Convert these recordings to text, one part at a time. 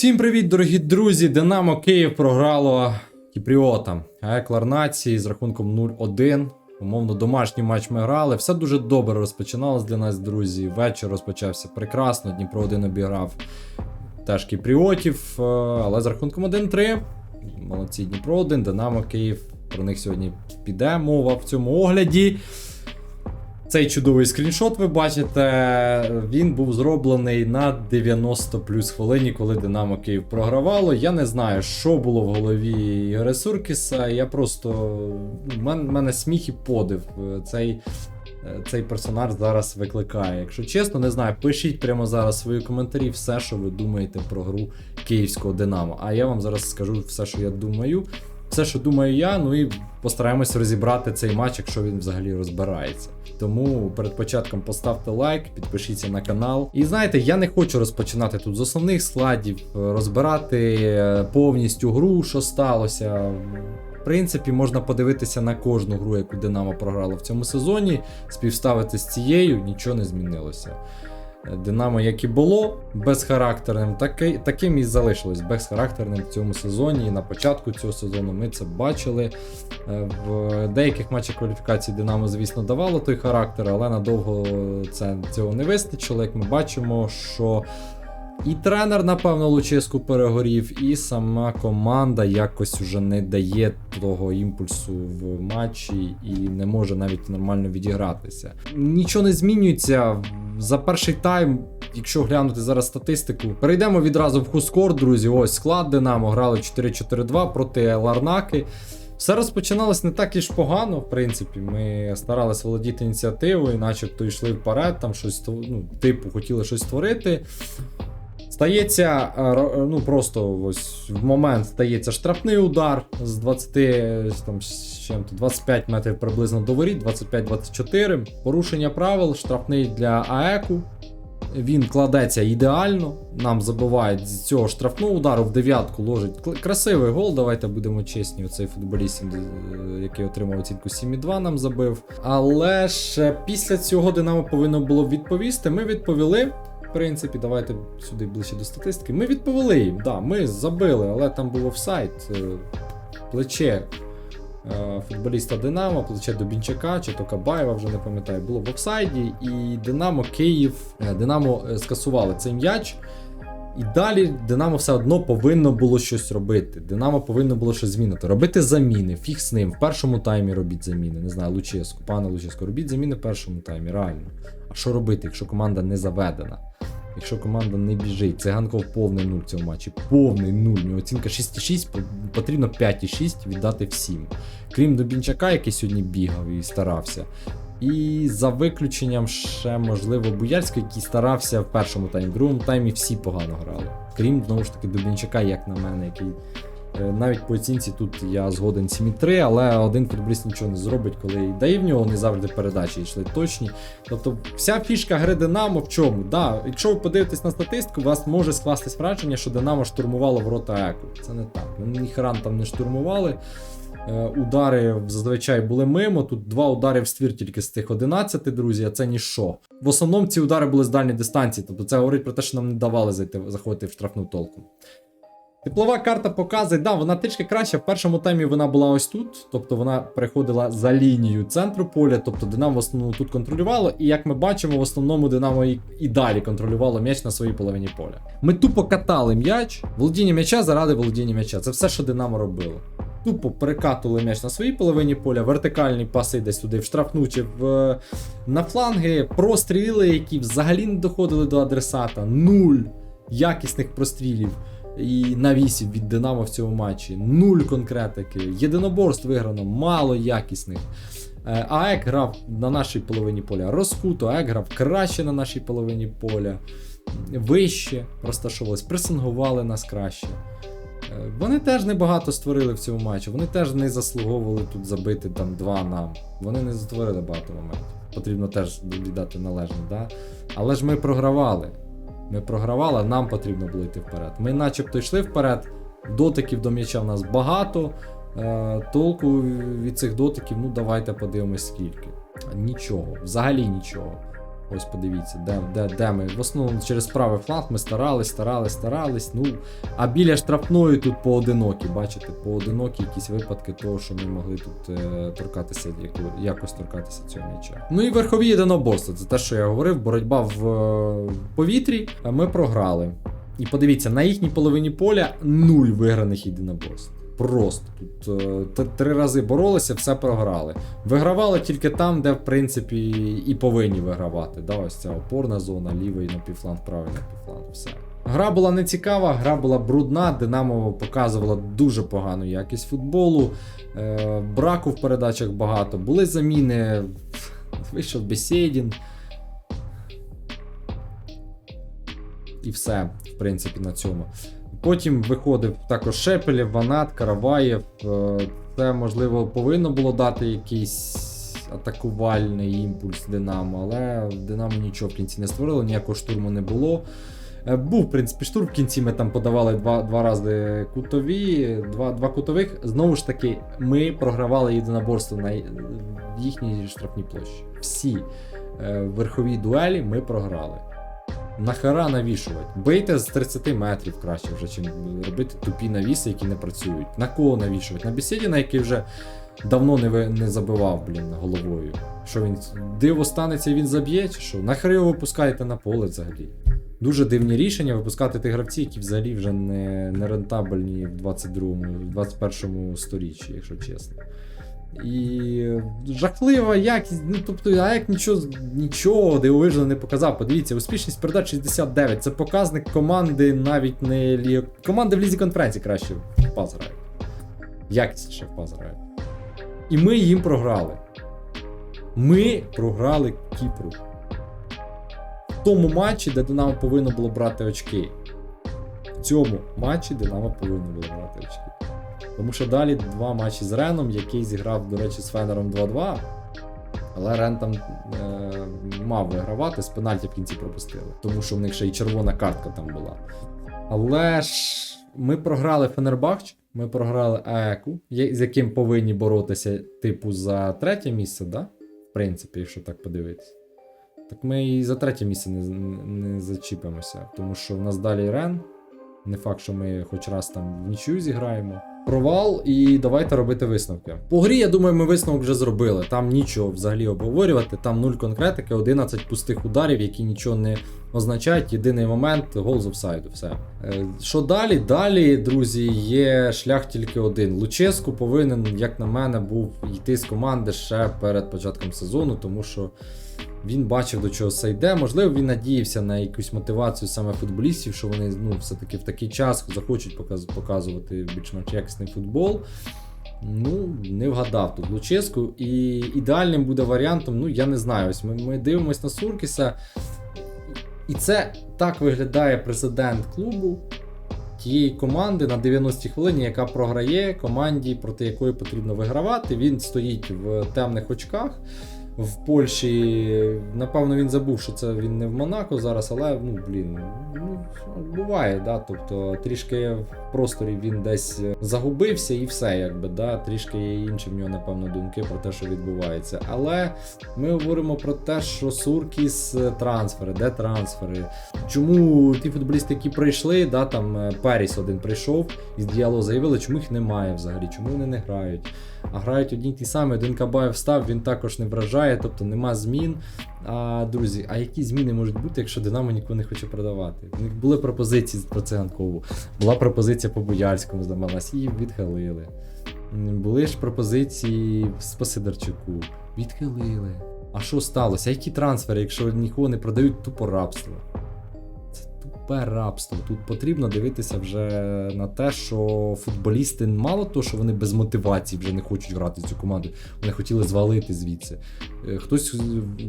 Всім привіт, дорогі друзі! Динамо Київ програло Кіпріотам. АЕК Ларнації з рахунком 0-1. Умовно, домашній матч ми грали. Все дуже добре розпочиналось для нас, друзі. Вечір розпочався прекрасно. Дніпро 1 обіграв теж Кіпріотів, е, але з рахунком 1-3. Молодці Дніпро 1, Динамо Київ. Про них сьогодні піде мова в цьому огляді. Цей чудовий скріншот, ви бачите, він був зроблений на 90 плюс хвилині, коли Динамо Київ програвало. Я не знаю, що було в голові Ігоря Суркіса. Я просто. У мене, мене сміх і подив. Цей, цей персонаж зараз викликає. Якщо чесно, не знаю, пишіть прямо зараз свої коментарі, все, що ви думаєте про гру київського Динамо. А я вам зараз скажу все, що я думаю. Все, що думаю я, ну і постараємось розібрати цей матч, якщо він взагалі розбирається. Тому перед початком поставте лайк, підпишіться на канал. І знаєте, я не хочу розпочинати тут з основних складів, розбирати е, повністю гру, що сталося. В принципі, можна подивитися на кожну гру, яку Динамо програла в цьому сезоні, співставити з цією, нічого не змінилося. Динамо, як і було, безхарактерним, таки, таким і залишилось безхарактерним в цьому сезоні. І на початку цього сезону ми це бачили. Е, В деяких матчах кваліфікації Динамо, звісно, давало той характер, але надовго це, цього не вистачило. Як ми бачимо, що і тренер, напевно, Луческу перегорів, і сама команда якось уже не дає того імпульсу в матчі і не може навіть нормально відігратися. Нічого не змінюється. За перший тайм, якщо глянути зараз статистику, перейдемо відразу в хускор, друзі. Ось склад Динамо грали 4-4-2 проти Ларнаки. Все розпочиналось не так і ж погано, в принципі. Ми старалися володіти ініціативою, начебто йшли вперед, там щось ну, типу хотіли щось створити. Стається, ну просто ось в момент стається штрафний удар з 20 там, з чим-то, 25 метрів приблизно до воріт, 25-24. Порушення правил, штрафний для АЕКу. Він кладеться ідеально. Нам забувають з цього штрафного удару в дев'ятку ложить красивий гол. Давайте будемо чесні. Оцей футболіст, який отримав оцінку 7,2, нам забив. Але ж після цього Динамо повинно було відповісти. Ми відповіли. Принципі, давайте сюди ближче до статистики. Ми відповіли їм, да, ми забили, але там був офсайд. Плече е, футболіста Динамо, плече Дубінчака чи то Кабаєва, вже не пам'ятаю, було в офсайді. І Динамо Київ, е, Динамо скасували цей м'яч. І далі Динамо все одно повинно було щось робити. Динамо повинно було щось змінити. Робити заміни, фіг з ним. В першому таймі робіть заміни. Не знаю, Луческу, пане Луческу, робіть заміни в першому таймі, реально. А що робити, якщо команда не заведена? Якщо команда не біжить, циганков повний нуль в цьому матчі. Повний нуль. У нього оцінка 6,6, потрібно 5,6 віддати всім. Крім Дубінчака, який сьогодні бігав і старався. І за виключенням ще, можливо, Буяльського, який старався в першому таймі. В другому таймі всі погано грали. Крім, знову ж таки, Дубінчака, як на мене, який. Навіть по оцінці тут я згоден 7,3, але один футболіст нічого не зробить, коли дає в нього не завжди передачі йшли точні. Тобто вся фішка гри Динамо в чому? Да, Якщо ви подивитесь на статистику, у вас може скластись враження, що Динамо штурмувало ворота Еку. Це не так. Вони ніхран там не штурмували. Удари зазвичай були мимо. Тут два удари в ствір тільки з тих 11, друзі, а це ніщо. В основному ці удари були з дальньої дистанції, тобто це говорить про те, що нам не давали зайти, заходити в штрафну толку. Теплова карта показує, да, вона трішки краще. В першому таймі вона була ось тут, тобто вона переходила за лінію центру поля, тобто Динамо в основному тут контролювало, і як ми бачимо, в основному Динамо і, і далі контролювало м'яч на своїй половині поля. Ми тупо катали м'яч, володіння м'яча заради володіння м'яча. Це все, що Динамо робило. Тупо перекатували м'яч на своїй половині поля, вертикальні паси десь туди в штрафну чи в, на фланги, простріли, які взагалі не доходили до адресата. Нуль якісних прострілів і навісів від Динамо в цьому матчі. Нуль конкретики. Єдиноборств виграно, мало якісних. Е, АЕК грав на нашій половині поля розкуто, АЕК грав краще на нашій половині поля, вище розташовувались, пресингували нас краще. Е, вони теж небагато створили в цьому матчі, вони теж не заслуговували тут забити там два нам. Вони не затворили багато моментів. Потрібно теж віддати належне, да? але ж ми програвали. Ми програвали, нам потрібно було йти вперед. Ми начебто йшли вперед, дотиків до м'яча в нас багато. Е, толку від цих дотиків, ну давайте подивимось скільки. Нічого, взагалі нічого. Ось подивіться, де, де, де ми. В основному через правий фланг ми старались, старались, старались. Ну, а біля штрафної тут поодинокі, бачите, поодинокі якісь випадки того, що ми могли тут е, торкатися, яко- якось торкатися цього м'яча. Ну і верхові єдиноборства. Це те, що я говорив, боротьба в е, повітрі. Ми програли. І подивіться, на їхній половині поля нуль виграних єдиноборств. Просто тут е, три рази боролися, все програли. Вигравали тільки там, де в принципі і повинні вигравати. Да, ось ця опорна зона, лівий напівфланг, правий напівфланг, все. Гра була не цікава, гра була брудна. Динамо показувала дуже погану якість футболу. Е, браку в передачах багато. Були заміни. Вийшов Бесєдін. І все, в принципі, на цьому. Потім виходив також Шепелєв, Ванат, Караваєв. Е, Це, можливо, повинно було дати якийсь атакувальний імпульс Динамо, але Динамо нічого в кінці не створило, ніякого штурму не було. Е, Був, в принципі, штурм. В кінці ми там подавали два, два рази кутові, два, два кутових. Знову ж таки, ми програвали єдиноборство на їхній штрафній площі. Всі е, верхові дуелі ми програли. Нахера навішувати. Бийте з 30 метрів краще вже, чим робити тупі навіси, які не працюють. На кого навішувати? На Бесідіна, який вже давно не, ви- не забивав, блін, головою. Що він диво станеться і він заб'є, чи що? Нахер його випускаєте на поле взагалі? Дуже дивні рішення випускати тих гравців, які взагалі вже не, не рентабельні в 22-му, 21-му сторіччі, якщо чесно. І жахлива якість. Ну тобто, а як нічого, нічого дивовижного не показав. Подивіться, успішність передач 69. Це показник команди навіть не лі... команди в лізі конференції краще в паз. Якісніше в паз. І ми їм програли. Ми програли Кіпру. В тому матчі, де Динамо повинно було брати очки. В цьому матчі Динамо повинно було брати очки. Тому що далі два матчі з Реном, який зіграв, до речі, з Фенером 2-2. Але Рен там е, мав вигравати, з пенальті в кінці пропустили. Тому що в них ще й червона картка там була. Але ж ми програли Фенербахч, ми програли АЕКу, з яким повинні боротися, типу, за третє місце, да? В принципі, якщо так подивитися. Так ми і за третє місце не, не зачіпимося, тому що в нас далі Рен. Не факт, що ми хоч раз там в нічию зіграємо. Провал, і давайте робити висновки. По грі, я думаю, ми висновок вже зробили. Там нічого взагалі обговорювати, там нуль конкретики, 11 пустих ударів, які нічого не означають. Єдиний момент гол з офсайду. Все. Е, Що далі? Далі, друзі, є шлях тільки один. Луческу повинен, як на мене, був йти з команди ще перед початком сезону, тому що він бачив, до чого це йде. Можливо, він надіявся на якусь мотивацію саме футболістів, що вони ну, все-таки в такий час захочуть показ- показувати більш-менш якісний футбол. Ну, не вгадав тут Луческу. І ідеальним буде варіантом, ну я не знаю. Ось ми, ми дивимося на Суркіса. І це так виглядає президент клубу тієї команди на 90-й хвилині, яка програє команді, проти якої потрібно вигравати. Він стоїть в темних очках. В Польщі, напевно, він забув, що це він не в Монако зараз, але ну блін, ну буває, да. Тобто трішки в просторі він десь загубився і все, якби да. Трішки є інші в нього, напевно, думки про те, що відбувається. Але ми говоримо про те, що Суркіс е, трансфери, де трансфери. Чому ті футболісти, які прийшли, да, там е, Періс один прийшов із діалогу заявили, чому їх немає взагалі, чому вони не грають. А грають одні ті самі, один Кабаєв став, він також не вражає, тобто нема змін. А друзі, а які зміни можуть бути, якщо Динамо нікого не хоче продавати? У них були пропозиції про циганкову, була пропозиція по Боярському, здавалась, її відхилили. Були ж пропозиції по Сидорчуку, відхилили. А що сталося? А які трансфери, якщо нікого не продають, тупо рабство? Тупе рабство. Тут потрібно дивитися вже на те, що футболісти мало того, що вони без мотивації вже не хочуть грати цю команду. Вони хотіли звалити звідси. Е, Хтось е,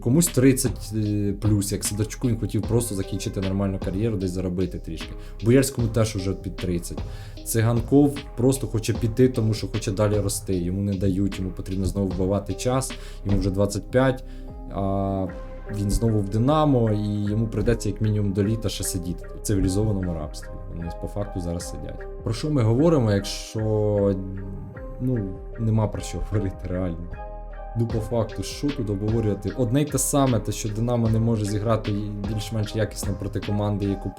комусь 30 е, плюс, як Сидорчуку, він хотів просто закінчити нормальну кар'єру, десь заробити трішки. Боярському теж уже під 30. Циганков просто хоче піти, тому що хоче далі рости. Йому не дають, йому потрібно знову вбивати час, йому вже 25. А він знову в Динамо, і йому прийдеться як мінімум до літа ще сидіти в цивілізованому рабстві. Вони по факту зараз сидять. Про що ми говоримо, якщо ну, нема про що говорити реально? Ну, по факту, що тут обговорювати? Одне й те саме, те, що Динамо не може зіграти більш-менш якісно проти команди, яку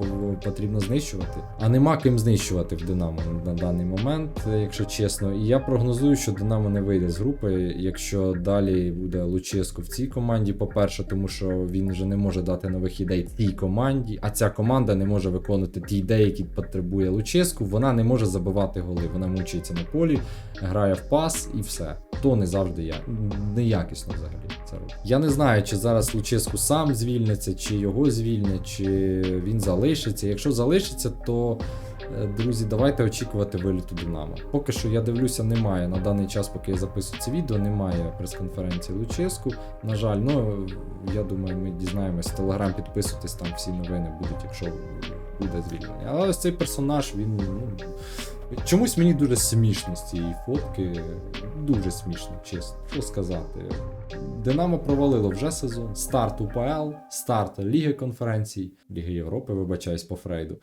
потрібно знищувати. А нема ким знищувати в Динамо на даний момент, якщо чесно. І я прогнозую, що Динамо не вийде з групи, якщо далі буде Луческо в цій команді. По-перше, тому що він вже не може дати нових ідей цій команді, а ця команда не може виконувати ті ідеї, які потребує Луческу. Вона не може забивати голи. Вона мучається на полі, грає в пас і все. То не завжди я неякісно взагалі це робить. Я не знаю, чи зараз Луческу сам звільниться, чи його звільнять, чи він залишиться. Якщо залишиться, то. е, Друзі, давайте очікувати виліту Динамо. Поки що я дивлюся, немає на даний час, поки я записую це відео, немає прес-конференції Луческу. На жаль, ну я думаю, ми дізнаємось. Телеграм підписуйтесь, там всі новини будуть, якщо буде звільнення. Але ось цей персонаж, він ну, чомусь мені дуже смішно з цієї фотки. Дуже смішно, чесно. Що сказати? Динамо провалило вже сезон. Старт УПЛ, старт Ліги конференцій, Ліги Європи, вибачаюсь по Фрейду.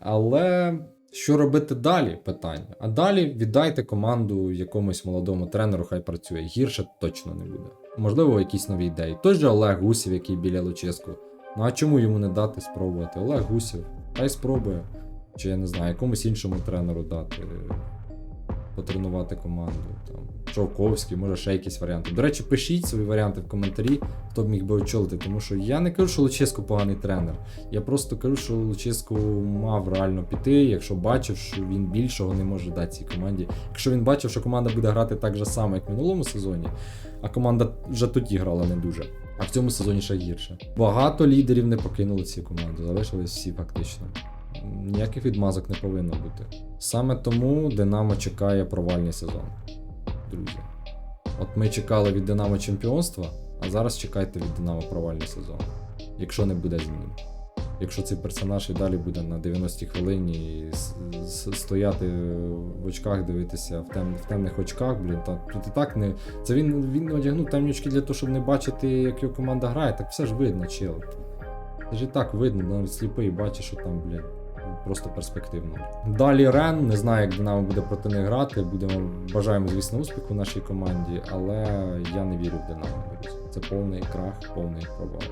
Але що робити далі? Питання. А далі віддайте команду якомусь молодому тренеру, хай працює. Гірше точно не буде. Можливо, якісь нові ідеї. Той же Олег Гусів, який біля Луческу. Ну а чому йому не дати спробувати? Олег Гусів, хай спробує. Чи я не знаю, якомусь іншому тренеру дати потренувати команду. Там Човковський, може ще якісь варіанти. До речі, пишіть свої варіанти в коментарі, хто б міг би очолити, тому що я не кажу, що Луческо поганий тренер. Я просто кажу, що Луческо мав реально піти, якщо бачив, що він більшого не може дати цій команді. Якщо він бачив, що команда буде грати так же само, як в минулому сезоні, а команда вже тоді грала не дуже. А в цьому сезоні ще гірше. Багато лідерів не покинули цю команду, залишились всі фактично. Ніяких відмазок не повинно бути. Саме тому Динамо чекає провальний сезон. Друзі. От ми чекали від Динамо чемпіонства, а зараз чекайте від Динамо провальний сезон. Якщо не буде змін. Якщо цей персонаж і далі буде на 90-й хвилині стояти в очках, дивитися в, тем, в темних очках, блін, та тут і так не. Це він, він одягнув темні очки для того, щоб не бачити, як його команда грає, так все ж видно, чел. Це ж і так видно, навіть сліпий бачиш, що там, блін, просто перспективно. Далі Рен, не знаю, як Динамо буде проти них грати. Будемо бажаємо, звісно, успіху нашій команді, але я не вірю в Динамо. Це повний крах, повний провал.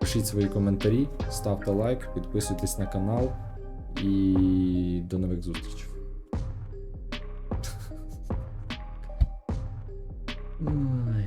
Пишіть свої коментарі, ставте лайк, підписуйтесь на канал і до нових зустрічей. М.